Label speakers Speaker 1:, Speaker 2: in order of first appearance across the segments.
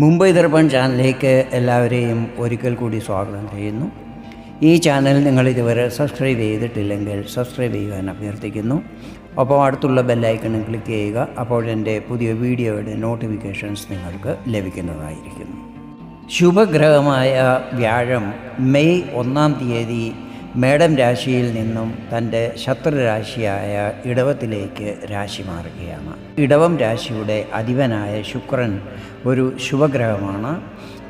Speaker 1: മുംബൈ ദർപ്പൺ ചാനലിലേക്ക് എല്ലാവരെയും ഒരിക്കൽ കൂടി സ്വാഗതം ചെയ്യുന്നു. ഈ ചാനൽ നിങ്ങൾ ഇതുവരെ സബ്സ്ക്രൈബ് ചെയ്തിട്ടില്ലെങ്കിൽ സബ്സ്ക്രൈബ് ചെയ്യുവാൻ അഭ്യർത്ഥിക്കുന്നു. ഒപ്പം അടുത്തുള്ള ബെല്ലൈക്കണും ക്ലിക്ക് ചെയ്യുക അപ്പോൾ എന്റെ പുതിയ വീഡിയോയുടെ നോട്ടിഫിക്കേഷൻസ് നിങ്ങൾക്ക് ലഭിക്കുന്നതായിരിക്കും ശുഭഗ്രഹമായ വ്യാഴം മെയ് ഒന്നാം തീയതി മേടം രാശിയിൽ നിന്നും തന്റെ ശത്രുരാശിയായ ഇടവത്തിലേക്ക് രാശി മാറുകയാണ്. ഇടവം രാശിയുടെ അധിപനായ ശുക്രൻ ഒരു ശുഭഗ്രഹമാണ്.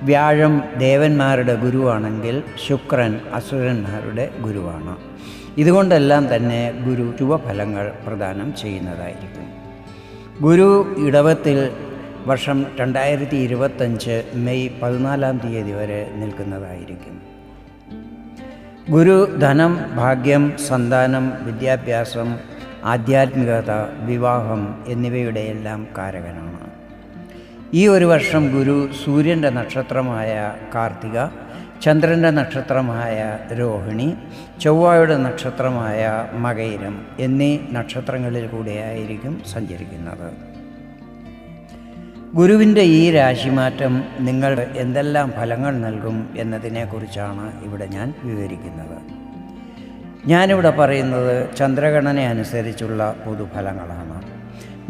Speaker 1: വ്യാഴം ദേവന്മാരുടെ ഗുരുവാണെങ്കിൽ ശുക്രൻ അസുരന്മാരുടെ ഗുരുവാണ്. ഇതുകൊണ്ടെല്ലാം തന്നെ ഗുരു ശുഭഫലങ്ങൾ പ്രദാനം ചെയ്യുന്നതായിരിക്കും. ഗുരു ഇടവത്തിൽ വർഷം രണ്ടായിരത്തി ഇരുപത്തഞ്ച് മെയ് പതിനാലാം തീയതി വരെ നിൽക്കുന്നതായിരിക്കും. ഗുരു ധനം ഭാഗ്യം സന്താനം വിദ്യാഭ്യാസം ആധ്യാത്മികത വിവാഹം എന്നിവയുടെയെല്ലാം കാരകനാണ്. ഈ ഒരു വർഷം ഗുരു സൂര്യന്റെ നക്ഷത്രമായ കാർത്തിക ചന്ദ്രന്റെ നക്ഷത്രമായ രോഹിണി ചൊവ്വയുടെ നക്ഷത്രമായ മകയിരം എന്നീ നക്ഷത്രങ്ങളിൽ കൂടെയായിരിക്കും സഞ്ചരിക്കുന്നത്. ഗുരുവിന്റെ ഈ രാശിമാറ്റം നിങ്ങൾ എന്തെല്ലാം ഫലങ്ങൾ നൽകും എന്നതിനെക്കുറിച്ചാണ് ഇവിടെ ഞാൻ വിവരിക്കുന്നത്. ഞാനിവിടെ പറയുന്നത് ചന്ദ്രഗണന അനുസരിച്ചുള്ള പൊതുഫലങ്ങളാണ്.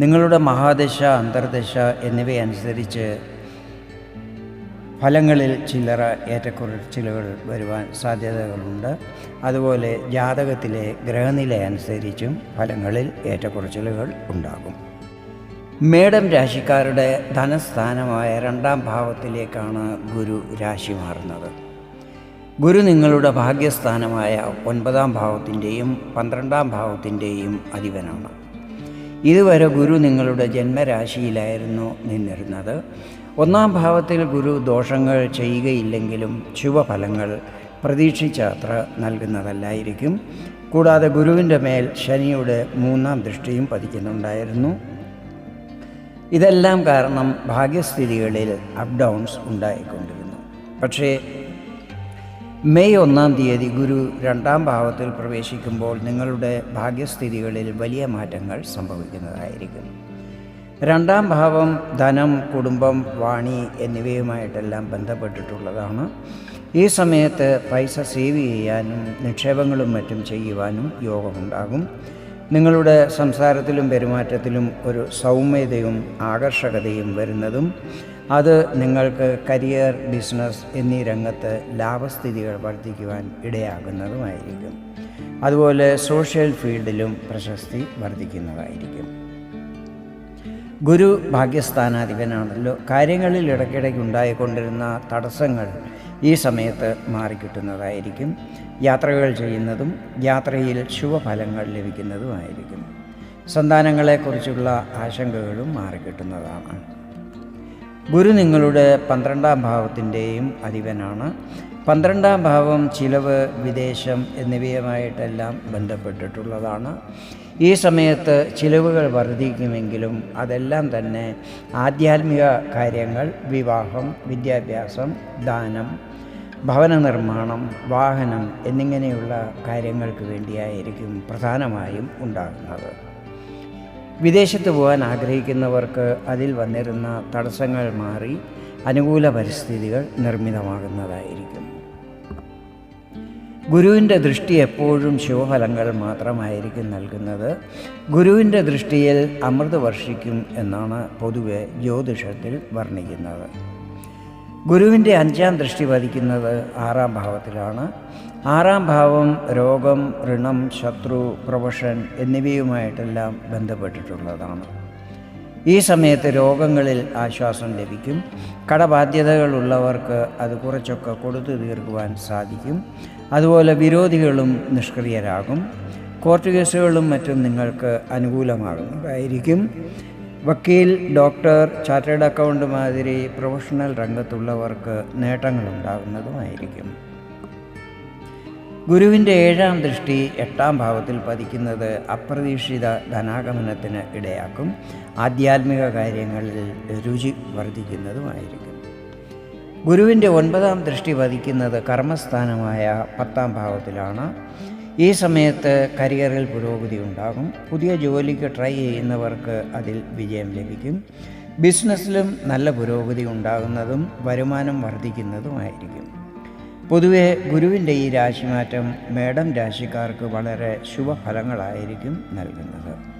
Speaker 1: നിങ്ങളുടെ മഹാദശ അന്തർദശ എന്നിവയനുസരിച്ച് ഫലങ്ങളിൽ ചില്ലറ ഏറ്റക്കുറച്ചിലുകൾ വരുവാൻ സാധ്യതകളുണ്ട്. അതുപോലെ ജാതകത്തിലെ ഗ്രഹനില അനുസരിച്ചും ഫലങ്ങളിൽ ഏറ്റക്കുറച്ചിലുകൾ ഉണ്ടാകും. മേടം രാശിക്കാരുടെ ധനസ്ഥാനമായ രണ്ടാം ഭാവത്തിലേക്കാണ് ഗുരു രാശി മാറുന്നത്. ഗുരു നിങ്ങളുടെ ഭാഗ്യസ്ഥാനമായ ഒൻപതാം ഭാവത്തിന്റെയും പന്ത്രണ്ടാം ഭാവത്തിന്റെയും അധിപനാണ്. ഇതുവരെ ഗുരു നിങ്ങളുടെ ജന്മരാശിയിലായിരുന്നു നിന്നിരുന്നത്. ഒന്നാം ഭാവത്തിൽ ഗുരു ദോഷങ്ങൾ ചെയ്യുകയില്ലെങ്കിലും ശുഭഫലങ്ങൾ പ്രതീക്ഷിച്ചത്ര നൽകുന്നതല്ലായിരിക്കും. കൂടാതെ ഗുരുവിന്റെ മേൽ ശനിയുടെ മൂന്നാം ദൃഷ്ടിയും പതിക്കുന്നുണ്ടായിരുന്നു. ഇതെല്ലാം കാരണം ഭാഗ്യസ്ഥിതികളിൽ അപ് ഡൗൺസ് ഉണ്ടായിക്കൊണ്ടിരുന്നു. പക്ഷേ മെയ് ഒന്നാം തീയതി ഗുരു രണ്ടാം ഭാവത്തിൽ പ്രവേശിക്കുമ്പോൾ നിങ്ങളുടെ ഭാഗ്യസ്ഥിതികളിൽ വലിയ മാറ്റങ്ങൾ സംഭവിക്കുന്നതായിരിക്കും. രണ്ടാം ഭാവം ധനം കുടുംബം വാണി എന്നിവയുമായിട്ടെല്ലാം ബന്ധപ്പെട്ടിട്ടുള്ളതാണ്. ഈ സമയത്ത് പൈസ സേവ് ചെയ്യാനും നിക്ഷേപങ്ങളും മറ്റും ചെയ്യുവാനും യോഗമുണ്ടാകും. നിങ്ങളുടെ സംസാരത്തിലും പെരുമാറ്റത്തിലും ഒരു സൗമ്യതയും ആകർഷകതയും വരുന്നതും അത് നിങ്ങൾക്ക് കരിയർ ബിസിനസ് എന്നീ രംഗത്ത് ലാഭസ്ഥിതികൾ വർദ്ധിക്കുവാൻ ഇടയാകുന്നതുമായിരിക്കും. അതുപോലെ സോഷ്യൽ ഫീൽഡിലും പ്രശസ്തി വർദ്ധിക്കുന്നതായിരിക്കും. ഗുരു ഭാഗ്യസ്ഥാനാധിപനാണല്ലോ. കാര്യങ്ങളിൽ ഇടയ്ക്കിടയ്ക്ക് ഉണ്ടായിക്കൊണ്ടിരുന്ന തടസ്സങ്ങൾ ഈ സമയത്ത് മാറിക്കിട്ടുന്നതായിരിക്കും. യാത്രകൾ ചെയ്യുന്നതും യാത്രയിൽ ശുഭഫലങ്ങൾ ലഭിക്കുന്നതുമായിരിക്കും. സന്താനങ്ങളെക്കുറിച്ചുള്ള ആശങ്കകളും മാറിക്കിട്ടുന്നതാണ്. ഗുരു നിങ്ങളുടെ പന്ത്രണ്ടാം ഭാവത്തിന്റെയും അധിപനാണ്. പന്ത്രണ്ടാം ഭാവം ചിലവ് വിദേശം എന്നിവയുമായിട്ടെല്ലാം ബന്ധപ്പെട്ടിട്ടുള്ളതാണ്. ഈ സമയത്ത് ചിലവുകൾ വർദ്ധിക്കുമെങ്കിലും അതെല്ലാം തന്നെ ആധ്യാത്മിക കാര്യങ്ങൾ വിവാഹം വിദ്യാഭ്യാസം ദാനം ഭവന നിർമ്മാണം വാഹനം എന്നിങ്ങനെയുള്ള കാര്യങ്ങൾക്ക് വേണ്ടിയായിരിക്കും പ്രധാനമായും ഉണ്ടാകുന്നത്. വിദേശത്ത് പോകാൻ ആഗ്രഹിക്കുന്നവർക്ക് അതിൽ വന്നിരുന്ന തടസ്സങ്ങൾ മാറി അനുകൂല പരിസ്ഥിതികൾ നിർമ്മിതമാകുന്നതായിരിക്കും. ഗുരുവിന്റെ ദൃഷ്ടി എപ്പോഴും ശുഭഫലങ്ങൾ മാത്രമായിരിക്കും നൽകുന്നത്. ഗുരുവിന്റെ ദൃഷ്ടിയിൽ അമൃത് വർഷിക്കും എന്നാണ് പൊതുവെ ജ്യോതിഷത്തിൽ വർണിക്കുന്നത്. ഗുരുവിന്റെ അഞ്ചാം ദൃഷ്ടി പതിക്കുന്നത് ആറാം ഭാവത്തിലാണ്. ആറാം ഭാവം രോഗം ഋണം ശത്രു പ്രൊഫഷൻ എന്നിവയുമായിട്ടെല്ലാം ബന്ധപ്പെട്ടിട്ടുള്ളതാണ്. ഈ സമയത്ത് രോഗങ്ങളിൽ ആശ്വാസം ലഭിക്കും. കടബാധ്യതകളുള്ളവർക്ക് അത് കുറച്ചൊക്കെ കൊടുത്തു തീർക്കുവാൻ സാധിക്കും. അതുപോലെ വിരോധികളും നിഷ്ക്രിയരാകും. കോർട്ട് കേസുകളും മറ്റും നിങ്ങൾക്ക് അനുകൂലമാകുന്നതായിരിക്കും. വക്കീൽ ഡോക്ടർ ചാർട്ടേഡ് അക്കൗണ്ട് മാതിരി പ്രൊഫഷണൽ രംഗത്തുള്ളവർക്ക് നേട്ടങ്ങളുണ്ടാകുന്നതുമായിരിക്കും. ഗുരുവിന്റെ ഏഴാം ദൃഷ്ടി എട്ടാം ഭാവത്തിൽ പതിക്കുന്നത് അപ്രതീക്ഷിത ധനാഗമനത്തിന് ഇടയാക്കും. ആധ്യാത്മിക കാര്യങ്ങളിൽ രുചി വർദ്ധിക്കുന്നതുമായിരിക്കും. ഗുരുവിന്റെ ഒൻപതാം ദൃഷ്ടി പതിക്കുന്നത് കർമ്മസ്ഥാനമായ പത്താം ഭാവത്തിലാണ്. ഈ സമയത്ത് കരിയറിൽ പുരോഗതി ഉണ്ടാകും. പുതിയ ജോലിക്ക് ട്രൈ ചെയ്യുന്നവർക്ക് അതിൽ വിജയം ലഭിക്കും. ബിസിനസ്സിലും നല്ല പുരോഗതി ഉണ്ടാകുന്നതും വരുമാനം വർദ്ധിക്കുന്നതുമായിരിക്കും. പൊതുവെ ഗുരുവിന്റെ ഈ രാശിമാറ്റം മേടം രാശിക്കാർക്ക് വളരെ ശുഭഫലങ്ങളായിരിക്കും നൽകുന്നത്.